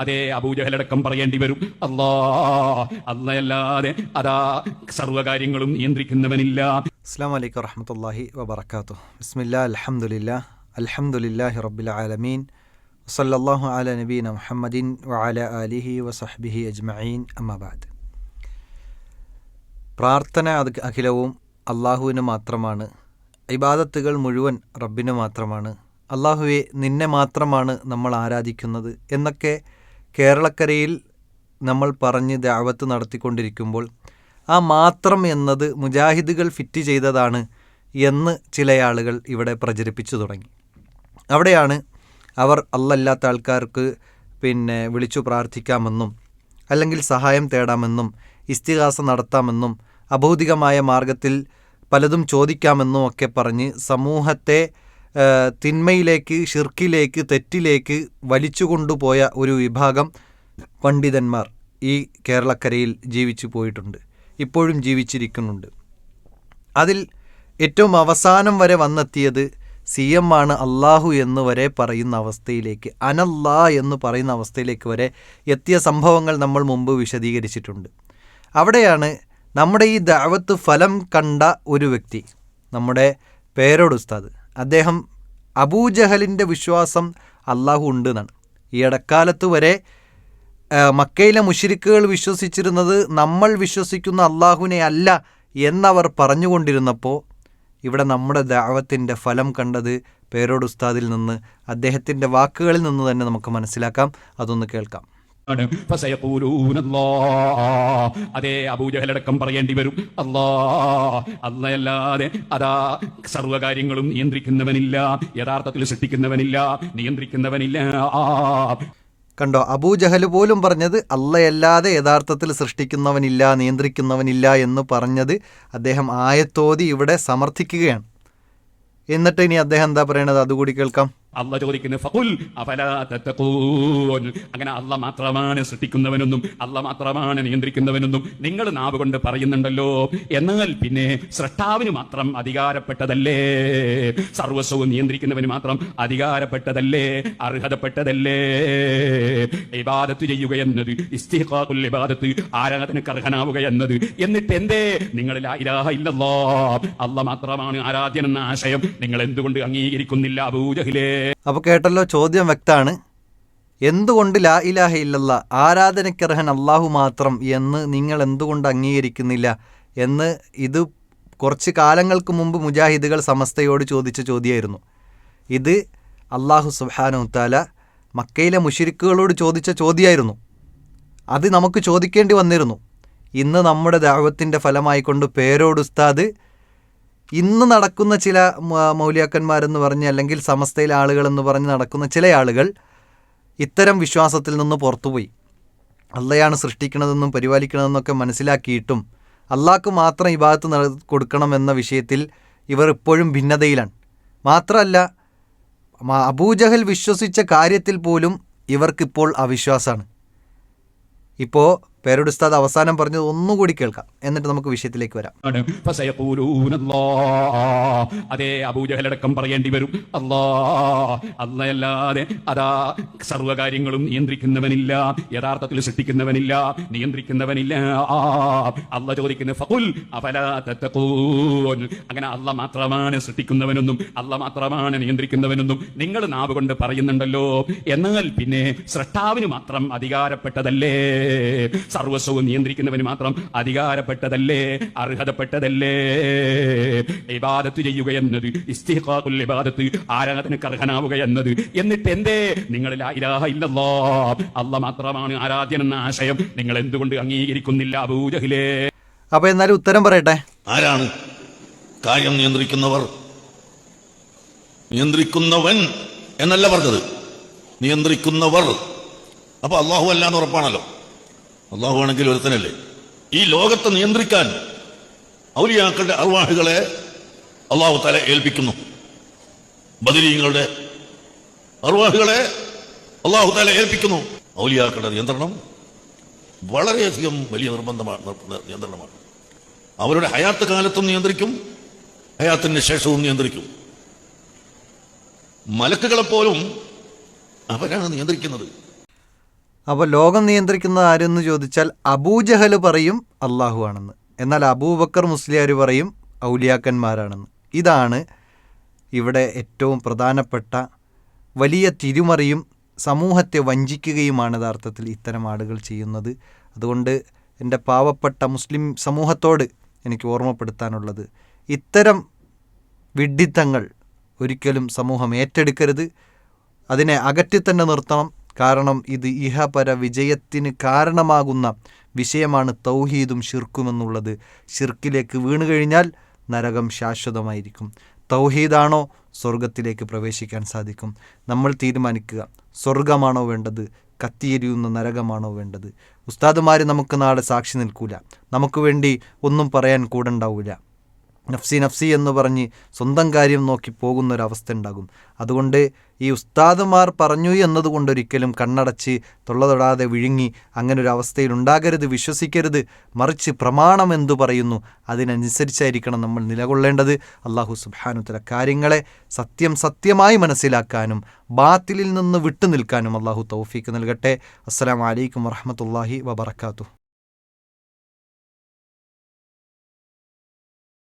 അതേ അബൂജഹലടക്കം പറയേണ്ടി വരും. അല്ലാ അല്ലയല്ലാതെ അതാ സർവകാര്യങ്ങളും നിയന്ത്രിക്കുന്നവനില്ല. അസ്സാം വലൈക്കും വറഹമത്തല്ലാഹി വബർക്കാത്തു ബിസ്മില്ലാ അൽഹംദുലില്ലാ അൽഹംദുലില്ലാഹി റബ്ബിൽ ആലമീൻ. വസല്ലല്ലാഹു അല നബീന മുഹമ്മദിൻ വഅല ആലിഹി വസഹ്ബിഹി അജ്മഈൻ. അമ്മബാദ് പ്രാർത്ഥന അത് അഖിലവും അള്ളാഹുവിന് മാത്രമാണ്. ഇബാദത്തുകൾ മുഴുവൻ റബ്ബിന് മാത്രമാണ്. അള്ളാഹുവെ നിന്നെ മാത്രമാണ് നമ്മൾ ആരാധിക്കുന്നത് എന്നൊക്കെ കേരളക്കരയിൽ നമ്മൾ പറഞ്ഞ് ദാവത്ത് നടത്തിക്കൊണ്ടിരിക്കുമ്പോൾ ആ മാത്രം എന്നത് മുജാഹിദുകൾ ഫിറ്റ് ചെയ്തതാണ് എന്ന് ചില ആളുകൾ ഇവിടെ പ്രചരിപ്പിച്ചു തുടങ്ങി. അവിടെയാണ് അവർ അല്ലല്ലാത്ത ആൾക്കാർക്ക് പിന്നെ വിളിച്ചു പ്രാർത്ഥിക്കാമെന്നും അല്ലെങ്കിൽ സഹായം തേടാമെന്നും ഇസ്തിഹാസ നടത്താമെന്നും അഭൗതികമായ മാർഗത്തിൽ പലതും ചോദിക്കാമെന്നും ഒക്കെ പറഞ്ഞ് സമൂഹത്തെ തിന്മയിലേക്ക് ഷിർക്കിലേക്ക് തെറ്റിലേക്ക് വലിച്ചു കൊണ്ടുപോയ ഒരു വിഭാഗം പണ്ഡിതന്മാർ ഈ കേരളക്കരയിൽ ജീവിച്ചു പോയിട്ടുണ്ട്. ഇപ്പോഴും ജീവിച്ചിരിക്കുന്നുണ്ട്. അതിൽ ഏറ്റവും അവസാനം വരെ വന്നെത്തിയത് സി എം ആണ് അള്ളാഹു എന്ന് വരെ പറയുന്ന അവസ്ഥയിലേക്ക് അനല്ലാ എന്ന് പറയുന്ന അവസ്ഥയിലേക്ക് വരെ എത്തിയ സംഭവങ്ങൾ നമ്മൾ മുമ്പ് വിശദീകരിച്ചിട്ടുണ്ട്. അവിടെയാണ് നമ്മുടെ ഈ ദാവത്ത് ഫലം കണ്ട ഒരു വ്യക്തി നമ്മുടെ പേരോട് ഉസ്താദ്. അദ്ദേഹം അബൂജഹലിന്റെ വിശ്വാസം അള്ളാഹു ഉണ്ട് എന്നാണ് ഈ ഇടക്കാലത്ത് വരെ മക്കയിലെ മുഷിരിക്കുകൾ വിശ്വസിച്ചിരുന്നത് നമ്മൾ വിശ്വസിക്കുന്ന അള്ളാഹുവിനെ അല്ല എന്നവർ പറഞ്ഞുകൊണ്ടിരുന്നപ്പോൾ ഇവിടെ നമ്മുടെ ദാവത്തിന്റെ ഫലം കണ്ടത് പേരോട് ഉസ്താദിൽ നിന്ന് അദ്ദേഹത്തിന്റെ വാക്കുകളിൽ നിന്ന് തന്നെ നമുക്ക് മനസ്സിലാക്കാം അതൊന്ന് കേൾക്കാം. അതേ അബൂജഹലടക്കം പറയേണ്ടി വരും. അല്ലാ അല്ലയല്ലാതെ അതാ സർവകാര്യങ്ങളും നിയന്ത്രിക്കുന്നവനില്ല. യഥാർത്ഥത്തിൽ സൃഷ്ടിക്കുന്നവനില്ല. നിയന്ത്രിക്കുന്നവനില്ല. കണ്ടോ? അബൂജഹൽ പോലും പറഞ്ഞത് അല്ലയല്ലാതെ യഥാർത്ഥത്തിൽ സൃഷ്ടിക്കുന്നവനില്ല നിയന്ത്രിക്കുന്നവനില്ല എന്ന് പറഞ്ഞത് അദ്ദേഹം ആയത്തോതി ഇവിടെ സമർത്ഥിക്കുകയാണ്. എന്നിട്ട് ഇനി അദ്ദേഹം എന്താ പറയണത്? അതുകൂടി കേൾക്കാം. അല്ല ചോദിക്കുന്നു ഫകുൽ അങ്ങനെ അല്ല മാത്രമാണ് സൃഷ്ടിക്കുന്നവനൊന്നും അല്ല മാത്രമാണ് നിയന്ത്രിക്കുന്നവനൊന്നും നിങ്ങൾ നാവ് കൊണ്ട് പറയുന്നുണ്ടല്ലോ. എന്നാൽ പിന്നെ സൃഷ്ടാവിന് മാത്രം അധികാരപ്പെട്ടതല്ലേ? സർവസ്വവും നിയന്ത്രിക്കുന്നവന് മാത്രം അധികാരപ്പെട്ടതല്ലേ? അർഹതപ്പെട്ടതല്ലേ? ഇബാദത്ത് ചെയ്യുക എന്നത് ഇബാദത്ത് ആരാധനക്ക് അർഹനാവുക എന്നത് എന്നിട്ട് എന്തേ? നിങ്ങളിൽ ഇലാഹ ഇല്ലല്ലോ അല്ല മാത്രമാണ് ആരാധ്യൻ എന്ന ആശയം നിങ്ങൾ എന്തുകൊണ്ട് അംഗീകരിക്കുന്നില്ല അബൂജഹിലേ? അപ്പോൾ കേട്ടല്ലോ ചോദ്യം വ്യക്തമാണ് എന്തുകൊണ്ട് ലാ ഇലാഹ ഇല്ലല്ല? ആരാധനക്കർഹൻ അള്ളാഹു മാത്രം എന്ന് നിങ്ങൾ എന്തുകൊണ്ട് അംഗീകരിക്കുന്നില്ല? എന്ന് ഇത് കുറച്ച് കാലങ്ങൾക്ക് മുമ്പ് മുജാഹിദുകൾ സമസ്തയോട് ചോദിച്ച ചോദ്യമായിരുന്നു. ഇത് അള്ളാഹു സുബ്ഹാനഹു താല മക്കയിലെ മുഷിരിക്കുകളോട് ചോദിച്ച ചോദ്യമായിരുന്നു. അത് നമുക്ക് ചോദിക്കേണ്ടി വന്നിരുന്നു. ഇന്ന് നമ്മുടെ ദാവത്തിന്റെ ഫലമായിക്കൊണ്ട് പേരോട് ഉസ്താദ് ഇന്ന് നടക്കുന്ന ചില മൗലിയാക്കന്മാരെന്ന് പറഞ്ഞ് അല്ലെങ്കിൽ സമസ്തയിലെ ആളുകൾ എന്ന് പറഞ്ഞ് നടക്കുന്ന ചില ആളുകൾ ഇത്തരം വിശ്വാസത്തിൽ നിന്ന് പുറത്തുപോയി. അള്ളയാണ് സൃഷ്ടിക്കണതെന്നും പരിപാലിക്കണതെന്നൊക്കെ മനസ്സിലാക്കിയിട്ടും അള്ളാഹ്ക്ക് മാത്രം ഇബാദത്ത് നട കൊടുക്കണമെന്ന വിഷയത്തിൽ ഇവർ ഇപ്പോഴും ഭിന്നതയിലാണ്. മാത്രമല്ല അബൂജഹൽ വിശ്വസിച്ച കാര്യത്തിൽ പോലും ഇവർക്കിപ്പോൾ അവിശ്വാസമാണ്. ഇപ്പോൾ പേരോട് ഉസ്താദ് അവസാനം പറഞ്ഞത് ഒന്നുകൂടി കേൾക്കാം. എന്നിട്ട് നമുക്ക് വിഷയത്തിലേക്ക് വരാം. അതെ അബൂജഹലടക്കം പറയേണ്ടി വരും. അല്ലാ അല്ലയല്ലാതെ അതാ സർവകാര്യങ്ങളും നിയന്ത്രിക്കുന്നവനില്ല. യഥാർത്ഥത്തിൽ സൃഷ്ടിക്കുന്നവനില്ല. നിയന്ത്രിക്കുന്നവനില്ല. അല്ല ചോദിക്കുന്ന തത്തഖൂൻ. അങ്ങനെ അല്ല മാത്രമാണ് സൃഷ്ടിക്കുന്നവനൊന്നും അല്ല മാത്രമാണ് നിയന്ത്രിക്കുന്നവനൊന്നും നിങ്ങൾ നാവ് കൊണ്ട് പറയുന്നുണ്ടല്ലോ. എന്നാൽ പിന്നെ സൃഷ്ടാവിന് മാത്രം അധികാരപ്പെട്ടതല്ലേ? സർവസ്വവും നിയന്ത്രിക്കുന്നവന് മാത്രം അധികാരപ്പെട്ടതല്ലേ അർഹതപ്പെട്ടതല്ലേ? ഇബാദത്ത് ചെയ്യുക എന്നത് ഇബാദത്ത് ആരാധനക്ക് അർഹനാവുക എന്നത്. എന്നിട്ട് എന്തേ? നിങ്ങളിൽ ഇലാഹ ഇല്ലല്ലാ. അല്ല മാത്രമാണ് ആരാധ്യൻ എന്ന ആശയം. നിങ്ങൾ എന്തുകൊണ്ട് അംഗീകരിക്കുന്നില്ല അബൂജഹിലേ? അപ്പൊ എന്നാലും ഉത്തരം പറയട്ടെ. ആരാണ് കാര്യം നിയന്ത്രിക്കുന്നവർ? നിയന്ത്രിക്കുന്നവൻ എന്നല്ല പറഞ്ഞത്. നിയന്ത്രിക്കുന്നവർ. അപ്പൊ അള്ളാഹു അല്ല എന്ന് ഉറപ്പാണല്ലോ. അള്ളാഹു ആണെങ്കിൽ ഒരുത്തനല്ലേ? ഈ ലോകത്തെ നിയന്ത്രിക്കാൻ ഔലിയാക്കളുടെ അർവാഹുകളെ അള്ളാഹു തല ഏൽപ്പിക്കുന്നു. ബദരീങ്ങളുടെ അർവാഹുകളെ അള്ളാഹു തല ഏൽപ്പിക്കുന്നു. ഔലിയാക്കളുടെ നിയന്ത്രണം വളരെയധികം വലിയ നിർബന്ധമാണ് നിയന്ത്രണമാണ്. അവരുടെ ഹയാത്ത് കാലത്തും നിയന്ത്രിക്കും ഹയാത്തിന് ശേഷവും നിയന്ത്രിക്കും. മലക്കുകളെപ്പോലും അവരാണ് നിയന്ത്രിക്കുന്നത്. അപ്പോൾ ലോകം നിയന്ത്രിക്കുന്നത് ആരെന്ന് ചോദിച്ചാൽ അബൂജഹൽ പറയും അള്ളാഹു ആണെന്ന്. എന്നാൽ അബൂബക്കർ മുസ്ലിയാർ പറയും ഔലിയാക്കന്മാരാണെന്ന്. ഇതാണ് ഇവിടെ ഏറ്റവും പ്രധാനപ്പെട്ട വലിയ തിരിമറിയും സമൂഹത്തെ വഞ്ചിക്കുകയുമാണ് യഥാർത്ഥത്തിൽ ഇത്തരം ആളുകൾ ചെയ്യുന്നത്. അതുകൊണ്ട് എന്റെ പാവപ്പെട്ട മുസ്ലിം സമൂഹത്തോട് എനിക്ക് ഓർമ്മപ്പെടുത്താനുള്ളത് ഇത്തരം വിഡ്ഢിത്തങ്ങൾ ഒരിക്കലും സമൂഹം ഏറ്റെടുക്കരുത്. അതിനെ അകറ്റി തന്നെ നിർത്തണം. കാരണം ഇത് ഇഹപര വിജയത്തിന് കാരണമാകുന്ന വിഷയമാണ് തൗഹീദും ഷിർക്കുമെന്നുള്ളത് ഷിർക്കിലേക്ക് വീണു കഴിഞ്ഞാൽ നരകം ശാശ്വതമായിരിക്കും. തൗഹീദാണോ സ്വർഗത്തിലേക്ക് പ്രവേശിക്കാൻ സാധിക്കും? നമ്മൾ തീരുമാനിക്കുക. സ്വർഗമാണോ വേണ്ടത്? കത്തിയെരിയുന്ന നരകമാണോ വേണ്ടത്? ഉസ്താദുമാർ നമുക്ക് നാളെ സാക്ഷി നിൽക്കൂല. നമുക്ക് വേണ്ടി ഒന്നും പറയാൻ കൂടെ ഉണ്ടാവില്ല നഫ്സി നഫ്സി എന്ന് പറഞ്ഞ് സ്വന്തം കാര്യം നോക്കി പോകുന്ന പോകുന്നൊരവസ്ഥ ഉണ്ടാകും അതുകൊണ്ട് ഈ ഉസ്താദുമാർ പറഞ്ഞു എന്നതുകൊണ്ടൊരിക്കലും കണ്ണടച്ച് തൊള്ള തൊടാതെ വിഴുങ്ങി അങ്ങനെ ഒരു അവസ്ഥയിൽ ഉണ്ടാകരുത് വിശ്വസിക്കരുത് മറിച്ച് പ്രമാണം എന്തു പറയുന്നു അതിനനുസരിച്ചായിരിക്കണം നമ്മൾ നിലകൊള്ളേണ്ടത്. അള്ളാഹു സുബാനുത്തല കാര്യങ്ങളെ സത്യം സത്യമായി മനസ്സിലാക്കാനും ബാത്തിലിൽ നിന്ന് വിട്ടു നിൽക്കാനും അള്ളാഹു തൗഫീക്ക് നൽകട്ടെ. അസ്സാം വലൈക്കും വറഹമത്തല്ലാഹി വബർക്കാത്തു